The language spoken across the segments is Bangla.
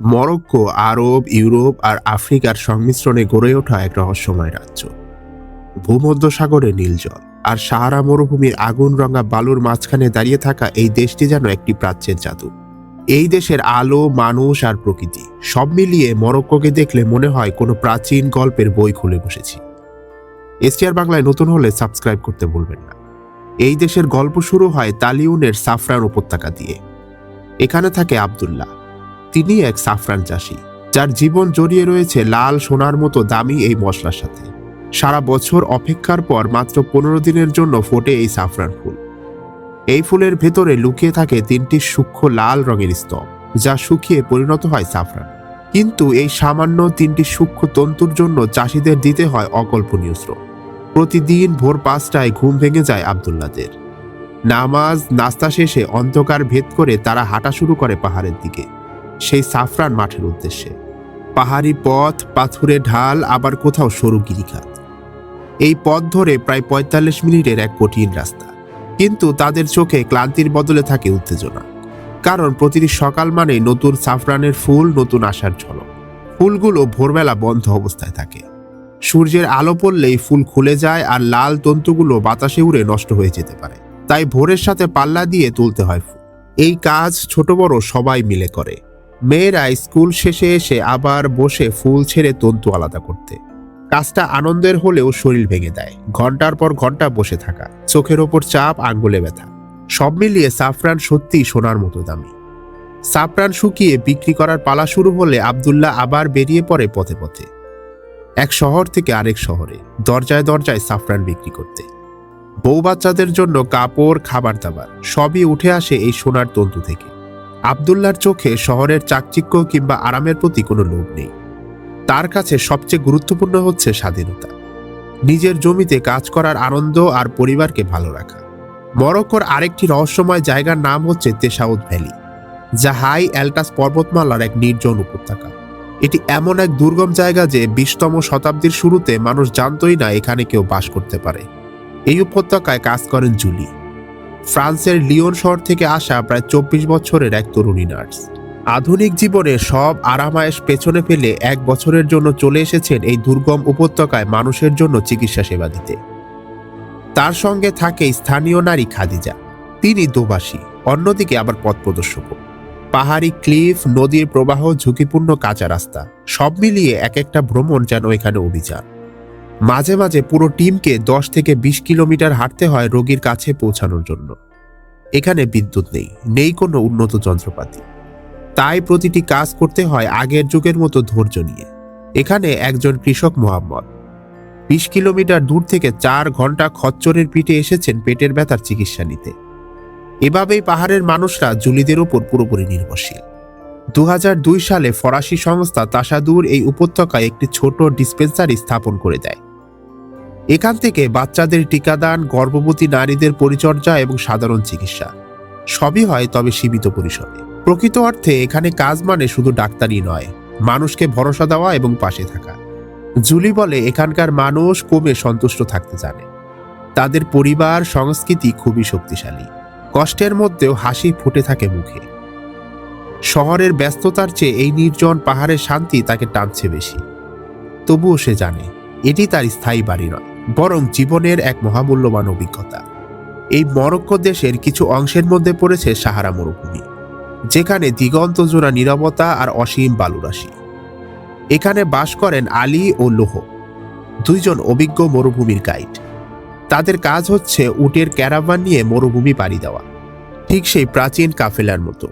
মরক্কো, আরব, ইউরোপ আর আফ্রিকার সংমিশ্রণে গড়ে ওঠা এক রহস্যময় রাজ্য। ভূমধ্যসাগরে নীল জল আর সাহারা মরুভূমির আগুন রঙা বালুর মাঝখানে দাঁড়িয়ে থাকা এই দেশটি যেন একটি প্রাচ্যের জাদু। এই দেশের আলো, মানুষ আর প্রকৃতি, সব মিলিয়ে মরক্কোকে দেখলে মনে হয় কোনো প্রাচীন গল্পের বই খুলে বসেছি। এসটিআর বাংলায় নতুন হলে সাবস্ক্রাইব করতে ভুলবেন না। এই দেশের গল্প শুরু হয় তালিউনের সাফরান উপত্যকা দিয়ে। এখানে থাকে আব্দুল্লাহ। তিনি এক সাফরান চাষি, যার জীবন জড়িয়ে রয়েছে লাল সোনার মতো দামি এই মশলার সাথে। সারা বছর অপেক্ষার পর মাত্র পনেরো দিনের জন্য ফোটে এই সাফরান ফুল। এই ফুলের ভেতরে লুকিয়ে থাকে তিনটি সূক্ষ্ম লাল রঙের স্তব, যা শুকিয়ে পরিণত হয় সাফরান। কিন্তু এই সামান্য তিনটি সূক্ষ্ম তন্তুর জন্য চাষিদের দিতে হয় অকল্পনীয় শ্রম। প্রতিদিন ভোর পাঁচটায় ঘুম ভেঙে যায় আবদুল্লাদের। নামাজ, নাস্তা শেষে অন্ধকার ভেদ করে তারা হাঁটা শুরু করে পাহাড়ের দিকে। সেই সাফরান মাঠের উদ্দেশ্যে। পাহাড়ি পথ, পাথুরে ঢাল, আবার কোথাও সরু গিরিখাত। এই পথ ধরে প্রায় পঁয়তাল্লিশ মিনিটের এক কঠিন রাস্তা। কিন্তু তাদের চোখে ক্লান্তির বদলে থাকে উত্তেজনা। কারণ প্রতিটি সকাল মানে নতুন সাফরানের ফুল, নতুন আশার ঝলক। ফুলগুলো ভোরবেলা বন্ধ অবস্থায় থাকে। সূর্যের আলো পড়লেই ফুল খুলে যায় আর লাল তন্তুগুলো বাতাসে উড়ে নষ্ট হয়ে যেতে পারে। তাই ভোরের সাথে পাল্লা দিয়ে তুলতে হয় ফুল। এই কাজ ছোট বড় সবাই মিলে করে। মেয়েরা স্কুল শেষে এসে আবার বসে ফুল ছেড়ে তন্তু আলাদা করতে। কাজটা আনন্দের হলেও শরীর ভেঙে দেয়। ঘণ্টার পর ঘণ্টা বসে থাকা। চোখের ওপর চাপ, আঙ্গুলে ব্যথা। সব মিলিয়ে সাফরান সত্যিই সোনার মতো দামি। সাফরান শুকিয়ে বিক্রি করার পালা শুরু হলে আবদুল্লাহ আবার বেরিয়ে পড়ে পথে পথে। এক শহর থেকে আরেক শহরে, দরজায় দরজায় সাফরান বিক্রি করতে। বউ বাচ্চাদের জন্য কাপড়, খাবার দাবার, সবই উঠে আসে এই সোনার তন্তু থেকে। আবদুল্লার চোখে শহরের চাকচিক্য কিংবা আরামের প্রতি কোনো লোভ নেই। তার কাছে সবচেয়ে গুরুত্বপূর্ণ হচ্ছে স্বাধীনতা। নিজের জমিতে কাজ করার আনন্দ আর পরিবারকে ভালো রাখা। মরক্কোর আরেকটি রহস্যময় জায়গার নাম হচ্ছে তেসাউদ ভ্যালি, যা হাই অ্যালটাস পর্বতমালার এক নির্জন উপত্যকা। এটি এমন এক দুর্গম জায়গা যে বিশতম শতাব্দীর শুরুতে মানুষ জানতই না এখানে কেউ বাস করতে পারে। এই উপত্যকায় কাজ করেন জুলি। ফ্রান্সের লিওন শহর থেকে আসা প্রায় চব্বিশ বছরের এক তরুণী নার্স। আধুনিক জীবনে সব আরামায়েশ পেছনে ফেলে এক বছরের জন্য চলে এসেছেন এই দুর্গম উপত্যকায় মানুষের জন্য চিকিৎসা সেবা দিতে। তার সঙ্গে থাকে স্থানীয় নারী খাদিজা। তিনি দোবাসী, অন্যদিকে আবার পথ প্রদর্শক পাহাড়ি ক্লিফ, নদীর প্রবাহ, ঝুঁকিপূর্ণ কাঁচা রাস্তা, সব মিলিয়ে এক একটা ভ্রমণ যেন এখানে অভিযান। মাঝে মাঝে পুরো টিমকে দশ থেকে বিশ কিলোমিটার হাঁটতে হয় রোগীর কাছে পৌঁছানোর জন্য। এখানে বিদ্যুৎ নেই নেই কোনো উন্নত যন্ত্রপাতি। তাই প্রতিটি কাজ করতে হয় আগের যুগের মতো ধৈর্য নিয়ে। এখানে একজন কৃষক মোহাম্মদ। বিশ কিলোমিটার দূর থেকে চার ঘণ্টা খচ্চরের পিঠে এসেছেন পেটের ব্যথার চিকিৎসা নিতে। এভাবেই পাহাড়ের মানুষরা জুলিদের ওপর পুরোপুরি নির্ভরশীল। দু হাজার দুই সালে ফরাসি সংস্থা তাসাদুর এই উপত্যকায় একটি ছোট ডিসপেন্সারি স্থাপন করে দেয়। এখান থেকে বাচ্চাদের টিকাদান, গর্ভবতী নারীদের পরিচর্যা এবং সাধারণ চিকিৎসা। সবই হয় তবে সীমিত পরিসরে। প্রকৃত অর্থে এখানে কাজ মানে শুধু ডাক্তারি নয়, মানুষকে ভরসা দেওয়া এবং পাশে থাকা। জুলি বলে, এখানকার মানুষ কমে সন্তুষ্ট থাকতে জানে। তাদের পরিবার, সংস্কৃতি খুবই শক্তিশালী। কষ্টের মধ্যেও হাসি ফুটে থাকে মুখে। শহরের ব্যস্ততার চেয়ে এই নির্জন পাহাড়ের শান্তি তাকে টানছে বেশি। তবুও সে জানে, এটি তার স্থায়ী বাড়ি নয়। বরং জীবনের এক মহামূল্যবান অভিজ্ঞতা। এই মরক্কো দেশের কিছু অংশের মধ্যে পড়েছে সাহারা মরুভূমি, যেখানে দিগন্ত জোড়া নিরবতা আর অসীম বালুরাশি। এখানে বাস করেন আলী ও লোহ, দুইজন অভিজ্ঞ মরুভূমির গাইড। তাদের কাজ হচ্ছে উটের ক্যারাভান নিয়ে মরুভূমি পাড়ি দেওয়া, ঠিক সেই প্রাচীন কাফেলার মতো।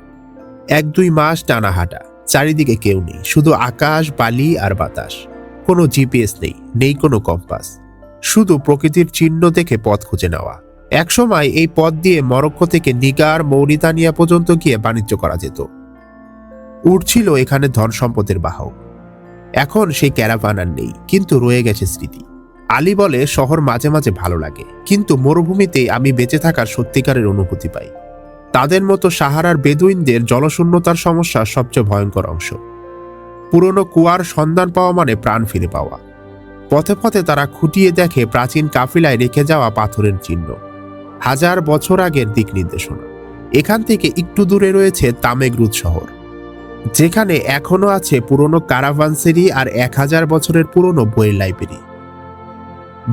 এক দুই মাস টানা হাঁটা, চারিদিকে কেউ নেই, শুধু আকাশ, বালি আর বাতাস। কোনো জিপিএস নেই নেই কোনো কম্পাস। শুধু প্রকৃতির চিহ্ন দেখে পথ খুঁজে নেওয়া। একসময় এই পথ দিয়ে মরক্কো থেকে নিগার, মৌরিতানিয়া পর্যন্ত গিয়ে বাণিজ্য করা যেত। উঠছিল এখানে ধন সম্পদের বাহক। এখন সেই ক্যারাভান আর নেই, কিন্তু রয়ে গেছে স্মৃতি। আলী বলে, শহর মাঝে মাঝে ভালো লাগে, কিন্তু মরুভূমিতে আমি বেঁচে থাকার সত্যিকারের অনুভূতি পাই। তাদের মতো সাহারার বেদুইনদের জলশূন্যতার সমস্যা সবচেয়ে ভয়ঙ্কর অংশ। পুরনো কুয়ার সন্ধান পাওয়া মানে প্রাণ ফিরে পাওয়া। পথে পথে তারা খুঁটিয়ে দেখে প্রাচীন কাফিলায় রেখে যাওয়া পাথরের চিহ্ন। হাজার বছর আগের দিক নির্দেশনা। এখান থেকে একটু দূরে রয়েছে তামেগ্রুদ শহর। যেখানে এখনও আছে পুরনো কারাভানসেরি আর এক হাজার বছরের পুরনো বইয়ের লাইব্রেরি।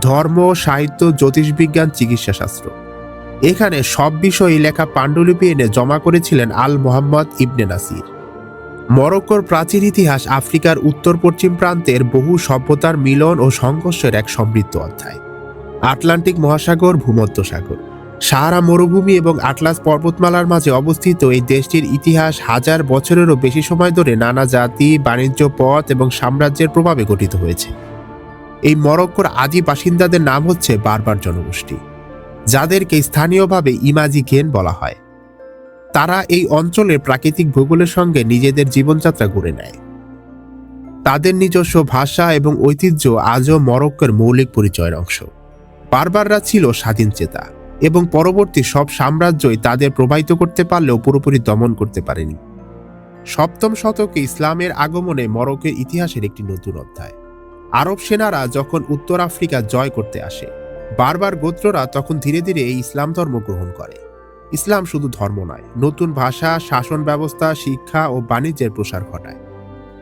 ধর্ম, সাহিত্য, জ্যোতিষবিজ্ঞান, চিকিৎসাশাস্ত্র। এখানে সব বিষয়ে লেখা পাণ্ডুলিপি এনে জমা করেছিলেন আল মোহাম্মদ ইবনে নাসির। মরক্কোর প্রাচীন ইতিহাস আফ্রিকার উত্তর পশ্চিম প্রান্তের বহু সভ্যতার মিলন ও সংঘর্ষের এক সমৃদ্ধ অধ্যায়। আটলান্টিক মহাসাগর ভূমধ্যসাগর সাহারা মরুভূমি এবং আটলাস পর্বতমালার মাঝে অবস্থিত এই দেশটির ইতিহাস হাজার বছরেরও বেশি সময় ধরে নানা জাতি, বাণিজ্য, পথ এবং সাম্রাজ্যের প্রভাবে গঠিত হয়েছে। এই মরক্কোর আদি বাসিন্দাদের নাম হচ্ছে বারবার জনগোষ্ঠী, যাদেরকে স্থানীয়ভাবে ইমাজি গেন বলা হয়। তারা এই অঞ্চলের প্রাকৃতিক ভূগোলের সঙ্গে নিজেদের জীবনযাত্রা গড়ে নেয়। তাদের নিজস্ব ভাষা এবং ঐতিহ্য আজও মরক্কোর মৌলিক পরিচয়ের অংশ। বারবাররা ছিল স্বাধীন চেতা এবং পরবর্তী সব সাম্রাজ্যই তাদের প্রবাহিত করতে পারলেও পুরোপুরি দমন করতে পারেনি। সপ্তম শতকে ইসলামের আগমনে মরক্কের ইতিহাসের একটি নতুন অধ্যায়। আরব সেনারা যখন উত্তর আফ্রিকা জয় করতে আসে, বারবার গোত্ররা তখন ধীরে ধীরে এই ইসলাম ধর্ম গ্রহণ করে। ইসলাম শুধু ধর্ম নয়, নতুন ভাষা, শাসন ব্যবস্থা, শিক্ষা ও বাণিজ্যের প্রসার ঘটায়।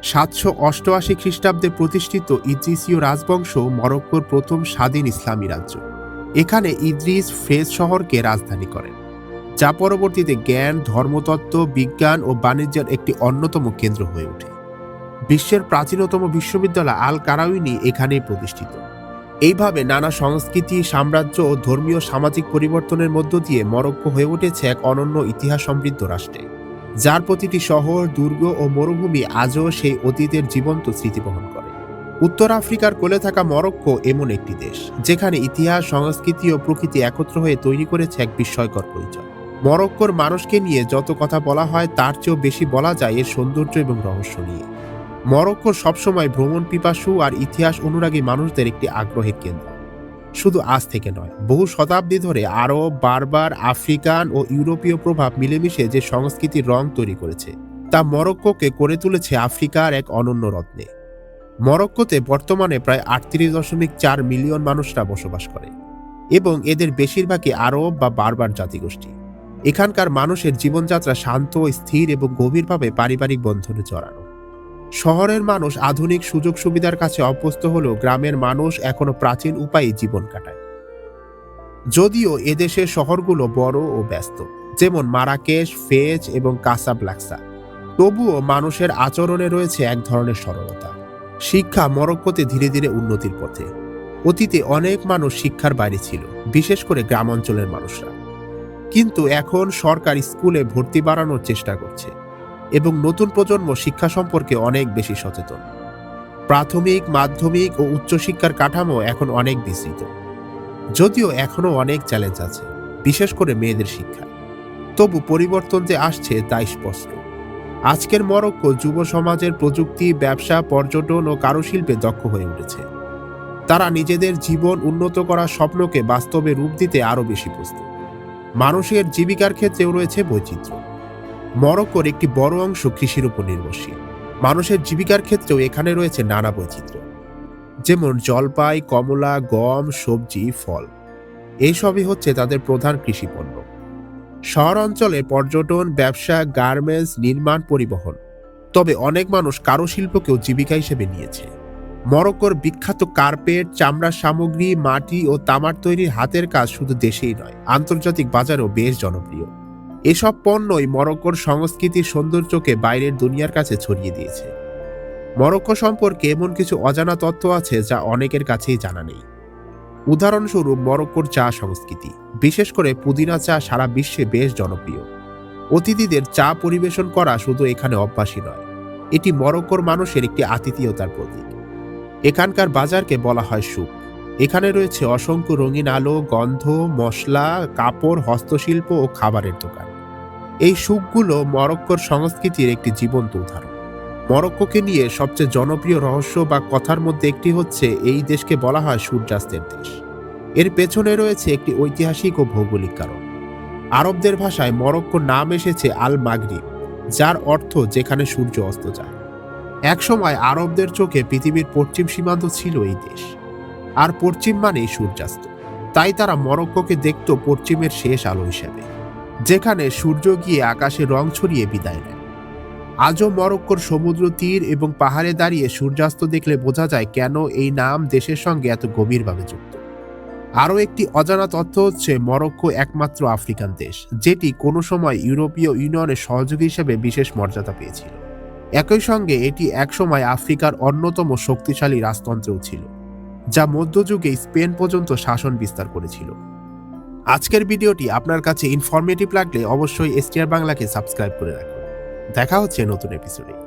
সাতশো অষ্টআশি খ্রিস্টাব্দে প্রতিষ্ঠিত ইদ্রিসীয় রাজবংশ মরক্কোর প্রথম স্বাধীন ইসলামী রাজ্য। এখানে ইদ্রিস ফেজ শহরকে রাজধানী করেন যা পরবর্তীতে জ্ঞান, ধর্মতত্ত্ব, বিজ্ঞান ও বাণিজ্যের একটি অন্যতম কেন্দ্র হয়ে ওঠে। বিশ্বের প্রাচীনতম বিশ্ববিদ্যালয় আল কারাউইনি এখানেই প্রতিষ্ঠিত। এইভাবে নানা সংস্কৃতি, সাম্রাজ্য ও ধর্মীয় সামাজিক পরিবর্তনের মধ্য দিয়ে মরক্কো হয়ে উঠেছে এক অনন্য ইতিহাস সমৃদ্ধ রাষ্ট্রে। যার প্রতিটি শহর, দুর্গ ও মরুভূমি আজও সেই অতীতের জীবন্ত স্মৃতি বহন করে। উত্তর আফ্রিকার কোলে থাকা মরক্কো এমন একটি দেশ, যেখানে ইতিহাস, সংস্কৃতি ও প্রকৃতি একত্র হয়ে তৈরি করেছে এক বিস্ময়কর পরিচয়। মরক্কোর মানুষকে নিয়ে যত কথা বলা হয়, তার চেয়েও বেশি বলা যায় এর সৌন্দর্য এবং রহস্য নিয়ে। মরক্কো সবসময় ভ্রমণ পিপাসু আর ইতিহাস অনুরাগী মানুষদের একটি আগ্রহের কেন্দ্র। শুধু আজ থেকে নয়, বহু শতাব্দী ধরে আরব, বারবার, আফ্রিকান ও ইউরোপীয় প্রভাব মিলেমিশে যে সংস্কৃতির রং তৈরি করেছে, তা মরক্কোকে করে তুলেছে আফ্রিকার এক অনন্য রত্নে। মরক্কোতে বর্তমানে প্রায় আটত্রিশ দশমিক চার মিলিয়ন মানুষরা বসবাস করে এবং এদের বেশিরভাগই আরব বা বারবার জাতিগোষ্ঠী। এখানকার মানুষের জীবনযাত্রা শান্ত, স্থির এবং গভীরভাবে পারিবারিক বন্ধনে জড়ানো। শহরের মানুষ আধুনিক সুযোগ সুবিধার কাছে অভ্যস্ত হলেও গ্রামের মানুষ এখনও প্রাচীন উপায়ে জীবন কাটায়। যদিও এদেশের শহরগুলো বড় ও ব্যস্ত, যেমন মারাকেশ, ফেজ এবং কাসাবলাক্সা, তবুও মানুষের আচরণে রয়েছে এক ধরনের সরলতা। শিক্ষা মরক্কোতে ধীরে ধীরে উন্নতির পথে। অতীতে অনেক মানুষ শিক্ষার বাইরে ছিল, বিশেষ করে গ্রাম অঞ্চলের মানুষরা। কিন্তু এখন সরকার স্কুলে ভর্তি বাড়ানোর চেষ্টা করছে। এবং নতুন প্রজন্ম শিক্ষা সম্পর্কে অনেক বেশি সচেতন। প্রাথমিক, মাধ্যমিক ও উচ্চশিক্ষার কাঠামো এখন অনেক বিস্তৃত। যদিও এখনও অনেক চ্যালেঞ্জ আছে, বিশেষ করে মেয়েদের শিক্ষা তবু পরিবর্তন যে আসছে তা স্পষ্ট। আজকের মরক্কো যুব সমাজের প্রযুক্তি, ব্যবসা, পর্যটন ও কারুশিল্পে দক্ষ হয়ে উঠেছে। তারা নিজেদের জীবন উন্নত করার স্বপ্নকে বাস্তবে রূপ দিতে আরও বেশি প্রস্তুত। মানুষের জীবিকার ক্ষেত্রেও রয়েছে বৈচিত্র্য। মরক্কোর একটি বড় অংশ কৃষির উপর নির্ভরশীল। মানুষের জীবিকার ক্ষেত্রেও এখানে রয়েছে নানা বৈচিত্র্য। যেমন জলপাই, কমলা, গম, সবজি, ফল। এইসবই হচ্ছে তাদের প্রধান কৃষি পণ্য। শহর অঞ্চলে পর্যটন, ব্যবসা, গার্মেন্টস, নির্মাণ, পরিবহন। তবে অনেক মানুষ কারুশিল্পকেও জীবিকা হিসেবে নিয়েছে। মরক্কোর বিখ্যাত কার্পেট চামড়ার সামগ্রী, মাটি ও তামার তৈরির হাতের কাজ শুধু দেশেই নয়, আন্তর্জাতিক বাজারেও বেশ জনপ্রিয়। এসব পণ্যই মরক্কোর সংস্কৃতির সৌন্দর্যকে বাইরের দুনিয়ার কাছে ছড়িয়ে দিয়েছে। মরক্কো সম্পর্কে এমন কিছু অজানা তথ্য আছে যা অনেকের কাছেই জানা নেই। উদাহরণস্বরূপ মরক্কোর চা সংস্কৃতি, বিশেষ করে পুদিনা চা সারা বিশ্বে বেশ জনপ্রিয়। অতিথিদের চা পরিবেশন করা শুধু এখানে অভ্যাসী নয়, এটি মরক্কোর মানুষের একটি আতিথেয়তার প্রতীক। এখানকার বাজারকে বলা হয় সুখ এখানে রয়েছে অসংখ্য রঙিন আলো, গন্ধ, মশলা, কাপড়, হস্তশিল্প ও খাবারের দোকান। এই সুখগুলো মরক্কোর সংস্কৃতির একটি জীবন্ত উদাহরণ। মরক্কোকে নিয়ে সবচেয়ে জনপ্রিয় রহস্য বা কথার মধ্যে একটি হচ্ছে এই দেশকে বলা হয় সূর্যাস্তের দেশ। এর পেছনে রয়েছে একটি ঐতিহাসিক ও ভৌগোলিক কারণ। আরবদের ভাষায় মরক্কোর নাম এসেছে আল মাগরিব যার অর্থ যেখানে সূর্য অস্ত যায়। একসময় আরবদের চোখে পৃথিবীর পশ্চিম সীমান্ত ছিল এই দেশ, আর পশ্চিম মানেই সূর্যাস্ত। তাই তারা মরক্কোকে দেখত পশ্চিমের শেষ আলো হিসেবে। যেখানে সূর্য গিয়ে আকাশে রং ছড়িয়ে বিদায় নেয়। আজও মরক্কোর সমুদ্র তীর এবং পাহাড়ে দাঁড়িয়ে সূর্যাস্ত দেখলে বোঝা যায় কেন এই নাম দেশের সঙ্গে এত গভীরভাবে যুক্ত। আরও একটি অজানা তথ্য হচ্ছে, মরক্কো একমাত্র আফ্রিকান দেশ, যেটি কোনো সময় ইউরোপীয় ইউনিয়নের সহযোগী হিসেবে বিশেষ মর্যাদা পেয়েছিল। একই সঙ্গে এটি একসময় আফ্রিকার অন্যতম শক্তিশালী রাজতন্ত্রও ছিল, যা মধ্যযুগে স্পেন পর্যন্ত শাসন বিস্তার করেছিল। আজকের ভিডিওটি আপনার কাছে ইনফরমেটিভ লাগলে অবশ্যই এসটিআর বাংলাকে সাবস্ক্রাইব করে রাখুন। দেখা হচ্ছে নতুন এপিসোডে